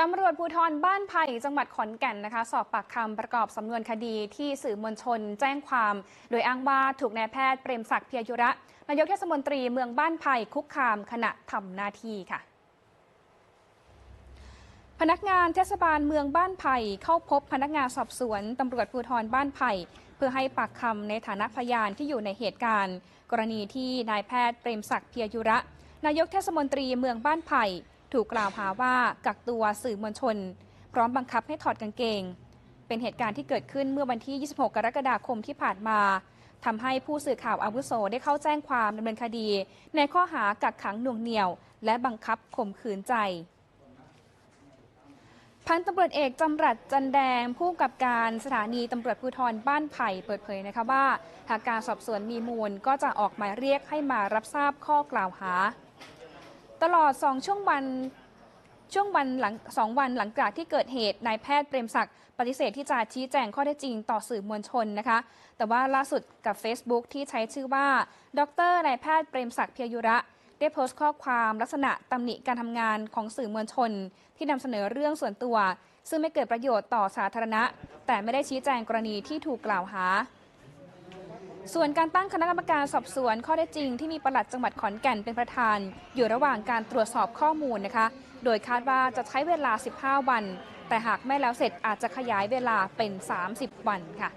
ตำรวจภูธรบ้านไผ่จังหวัดขอนแก่นนะคะ สอบปากคำประกอบสำนวนคดีที่สื่อมวลชนแจ้งความ โดยอ้างว่าถูกนายแพทย์เปรมศักดิ์เพียยุระ นายกเทศมนตรีเมืองบ้านไผ่คุกคามขณะทำหน้าที่ค่ะพนักงานเทศบาลเมืองบ้านไผ่เข้าพบพนักงานสอบสวนตำรวจภูธรบ้านไผ่เพื่อให้ปากคำในฐานะพยานที่อยู่ในเหตุการณ์ กรณีที่นายแพทย์เปรมศักดิ์เพียยุระ นายกเทศมนตรีเมืองบ้านไผ่ ถูกกล่าวหาว่ากักตัวสื่อมวลชน พร้อมบังคับให้ถอดกางเกง เป็นเหตุการณ์ที่เกิดขึ้นเมื่อวันที่ 26 กรกฎาคมที่ผ่านมาทำให้ผู้สื่อข่าวอาวุโสได้เข้าแจ้งความดำเนินคดี ในข้อหากักขังหน่วงเหนี่ยว และบังคับข่มขืนใจ พันตำรวจเอกจำรัดจันแดงผู้กำกับการสถานีตำรวจภูธรบ้านไผ่เปิดเผยนะคะว่า หากการสอบสวนมีมูลก็จะออกหมายเรียกให้มารับทราบข้อกล่าวหา ตลอด 2 ช่วงวันช่วงวันหลังสองวันหลังจากที่เกิดเหตุนายแพทย์เปรมศักดิ์ปฏิเสธที่จะชี้แจงข้อเท็จจริงต่อสื่อมวลชนนะคะ แต่ว่าล่าสุดกับ Facebook ที่ใช้ชื่อว่า ดรนายแพทย์เปรมศักดิ์เพียยุระ ได้โพสต์ข้อความลักษณะตำหนิการทำงานของสื่อมวลชน ที่นำเสนอเรื่องส่วนตัว ซึ่งไม่เกิดประโยชน์ต่อสาธารณะ แต่ไม่ได้ชี้แจงกรณีที่ถูกกล่าวหา ส่วนการตั้งคณะกรรมการสอบสวนข้อเท็จจริงที่มีปลัดจังหวัดขอนแก่นเป็นประธาน อยู่ระหว่างการตรวจสอบข้อมูลนะคะ โดยคาดว่าจะใช้เวลา 15 วัน แต่หากไม่แล้วเสร็จอาจจะขยายเวลาเป็น 30 วันค่ะ